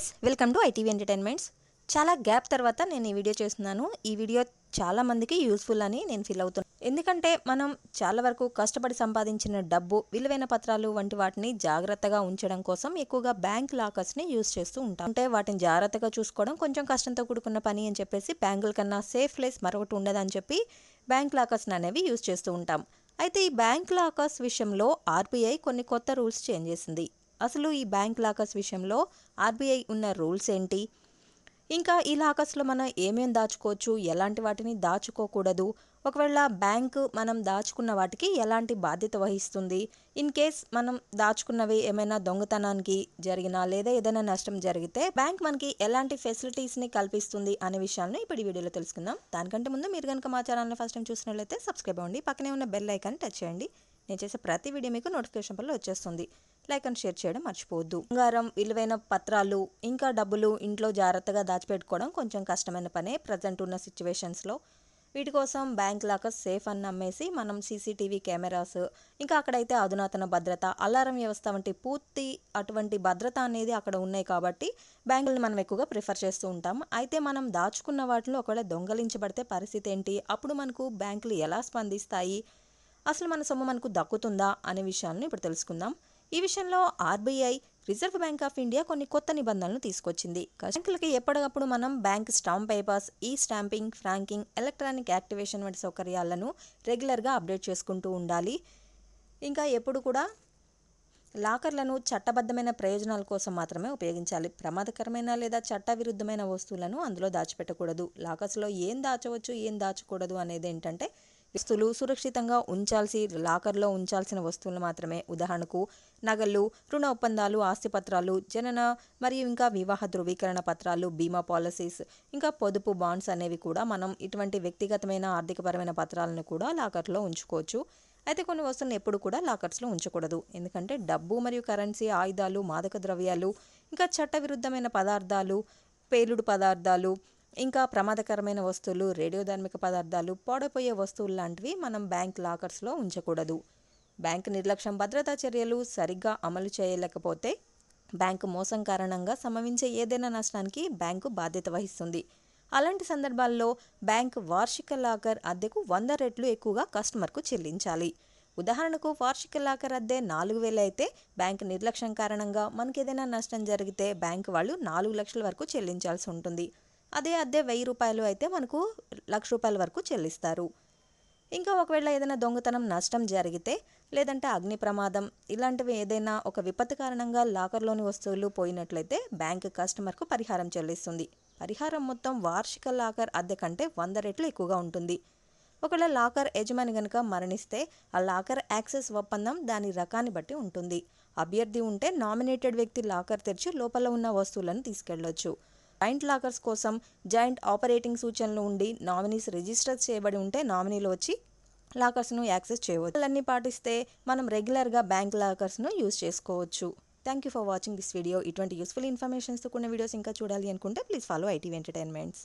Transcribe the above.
Yes welcome to ITV entertainments. చాలా gap తర్వాత నేను ఈ వీడియో చేస్తున్నాను. ఈ వీడియో చాలా మందికి యూస్ఫుల్ అని నేను ఫీల్ అవుతున్నాను ఎందుకంటే మనం చాలా వరకు కష్టపడి సంపాదించిన డబ్బు విలువైన పత్రాలు వంటి వాటిని జాగ్రత్తగా ఉంచడం కోసం ఎక్కువగా బ్యాంక్ లాకర్స్ని యూస్ చేస్తూ ఉంటాం. అంటే వాటిని జాగ్రత్తగా చూసుకోవడం కొంచెం కష్టంతో కూడుకున్న పని అని చెప్పేసి బ్యాంకుల కన్నా సేఫ్ ప్లేస్ మరొకటి ఉండదని చెప్పి బ్యాంక్ లాకర్స్ని అనేవి యూస్ చేస్తూ ఉంటాం. అయితే ఈ బ్యాంక్ లాకర్స్ విషయంలో ఆర్బీఐ కొన్ని కొత్త రూల్స్ చేంజ్ చేసింది. అసలు ఈ బ్యాంక్ లాకర్స్ విషయంలో ఆర్బీఐ ఉన్న రూల్స్ ఏంటి? ఇంకా ఈ లాకర్స్లో మనం ఏమేం దాచుకోవచ్చు? ఎలాంటి వాటిని దాచుకోకూడదు? ఒకవేళ బ్యాంక్ మనం దాచుకున్న వాటికి ఎలాంటి బాధ్యత వహిస్తుంది? ఇన్ కేస్ మనం దాచుకున్నవి ఏమైనా దొంగతనానికి జరిగినా లేదా ఏదైనా నష్టం జరిగితే బ్యాంక్ మనకి ఎలాంటి ఫెసిలిటీస్ని కల్పిస్తుంది అనే విషయాలను ఇప్పుడు ఈ వీడియోలో తెలుసుకుందాం. దానికంటే ముందు మీరు కనుక మా ఛానల్ని ఫస్ట్ టైం చూసినట్లయితే సబ్స్క్రైబ్ అవ్వండి. పక్కనే ఉన్న బెల్ ఐకాన్ టచ్ చేయండి. నేను చేసే ప్రతి వీడియో మీకు నోటిఫికేషన్ పనులు వచ్చేస్తుంది. లైక్ అండ్ షేర్ చేయడం మర్చిపోవద్దు. బంగారం విలువైన పత్రాలు ఇంకా డబ్బులు ఇంట్లో జాగ్రత్తగా దాచిపెట్టుకోవడం కొంచెం కష్టమైన పనే. ప్రజెంట్ ఉన్న సిచ్యువేషన్స్లో వీటి కోసం బ్యాంక్ లాకర్స్ సేఫ్ అని నమ్మేసి మనం సీసీటీవీ కెమెరాస్ ఇంకా అక్కడైతే అధునాతన భద్రత అలారం వ్యవస్థ వంటి పూర్తి అటువంటి భద్రత అనేది అక్కడ ఉన్నాయి కాబట్టి బ్యాంకులను మనం ఎక్కువగా ప్రిఫర్ చేస్తూ ఉంటాం. అయితే మనం దాచుకున్న వాటిలో ఒకవేళ దొంగలించబడితే పరిస్థితి ఏంటి? అప్పుడు మనకు బ్యాంకులు ఎలా స్పందిస్తాయి? అసలు మన సొమ్ము మనకు దక్కుతుందా? అనే విషయాలను ఇప్పుడు తెలుసుకుందాం. ఈ విషయంలో RBI reserve bank of India కొన్ని కొత్త నిబంధనలు తీసుకొచ్చింది. బ్యాంకులకి ఎప్పటికప్పుడు మనం బ్యాంక్ స్టాంప్ పేపర్స్ ఈ స్టాంపింగ్ ఫ్రాంకింగ్ ఎలక్ట్రానిక్ యాక్టివేషన్ వంటి సౌకర్యాలను రెగ్యులర్గా అప్డేట్ చేసుకుంటూ ఉండాలి. ఇంకా ఎప్పుడు కూడా లాకర్లను చట్టబద్ధమైన ప్రయోజనాల కోసం మాత్రమే ఉపయోగించాలి. ప్రమాదకరమైన లేదా చట్టవిరుద్ధమైన వస్తువులను అందులో దాచిపెట్టకూడదు. లాకర్స్లో ఏం దాచవచ్చు ఏం దాచకూడదు అనేది ఏంటంటే వస్తువులు సురక్షితంగా ఉంచాల్సి లాకర్లో ఉంచాల్సిన వస్తువులు మాత్రమే. ఉదాహరణకు నగలు రుణ ఒప్పందాలు ఆస్తిపత్రాలు జనన మరియు ఇంకా వివాహ ధృవీకరణ పత్రాలు బీమా పాలసీస్ ఇంకా పొదుపు బాండ్స్ అనేవి కూడా మనం ఇటువంటి వ్యక్తిగతమైన ఆర్థికపరమైన పత్రాలను కూడా లాకర్లో ఉంచుకోవచ్చు. అయితే కొన్ని వస్తువులను ఎప్పుడు కూడా లాకర్స్లో ఉంచకూడదు. ఎందుకంటే డబ్బు మరియు కరెన్సీ ఆయుధాలు మాదక ద్రవ్యాలు ఇంకా చట్టవిరుద్ధమైన పదార్థాలు పేలుడు పదార్థాలు ఇంకా ప్రమాదకరమైన వస్తువులు రేడియోధార్మిక పదార్థాలు పాడైపోయే వస్తువులు లాంటివి మనం బ్యాంక్ లాకర్స్లో ఉంచకూడదు. బ్యాంక్ నిర్లక్ష్యం భద్రతా చర్యలు సరిగ్గా అమలు చేయలేకపోతే బ్యాంకు మోసం కారణంగా సంభవించే ఏదైనా నష్టానికి బ్యాంకు బాధ్యత వహిస్తుంది. అలాంటి సందర్భాల్లో బ్యాంక్ వార్షిక లాకర్ అద్దెకు వంద రెట్లు ఎక్కువగా కస్టమర్కు చెల్లించాలి. ఉదాహరణకు వార్షిక లాకర్ అద్దె నాలుగు వేలు అయితే బ్యాంక్ నిర్లక్ష్యం కారణంగా మనకి ఏదైనా నష్టం జరిగితే బ్యాంక్ వాళ్ళు నాలుగు లక్షల వరకు చెల్లించాల్సి ఉంటుంది. అదే అద్దె వెయ్యి రూపాయలు అయితే మనకు లక్ష రూపాయల వరకు చెల్లిస్తారు. ఇంకా ఒకవేళ ఏదైనా దొంగతనం నష్టం జరిగితే లేదంటే అగ్ని ప్రమాదం ఇలాంటివి ఏదైనా ఒక విపత్తు కారణంగా లాకర్లోని వస్తువులు పోయినట్లయితే బ్యాంక్ కస్టమర్కు పరిహారం చెల్లిస్తుంది. పరిహారం మొత్తం వార్షిక లాకర్ అద్దె కంటే వంద రెట్లు ఎక్కువగా ఉంటుంది. ఒకవేళ లాకర్ యజమాని గనుక మరణిస్తే ఆ లాకర్ యాక్సెస్ ఒప్పందం దాని రకాన్ని బట్టి ఉంటుంది. అభ్యర్థి ఉంటే నామినేటెడ్ వ్యక్తి లాకర్ తెరిచి లోపల ఉన్న వస్తువులను తీసుకెళ్ళొచ్చు. జాయింట్ లాకర్స్ కోసం జాయింట్ ఆపరేటింగ్ సూచనలు ఉండి నామినీస్ రిజిస్టర్ చేయబడి ఉంటే నామినీలు వచ్చి లాకర్స్ను యాక్సెస్ చేయవచ్చు. అన్నీ పాటిస్తే మనం రెగ్యులర్గా బ్యాంక్ లాకర్స్ను యూజ్ చేసుకోవచ్చు. Thank you for watching this video ఇటువంటి యూస్ఫుల్ ఇన్ఫర్మేషన్స్తో కూడిన వీడియోస్ ఇంకా చూడాలి అనుకుంటే ప్లీజ్ ఫాలో ఐటీవీ ఎంటర్టైన్మెంట్స్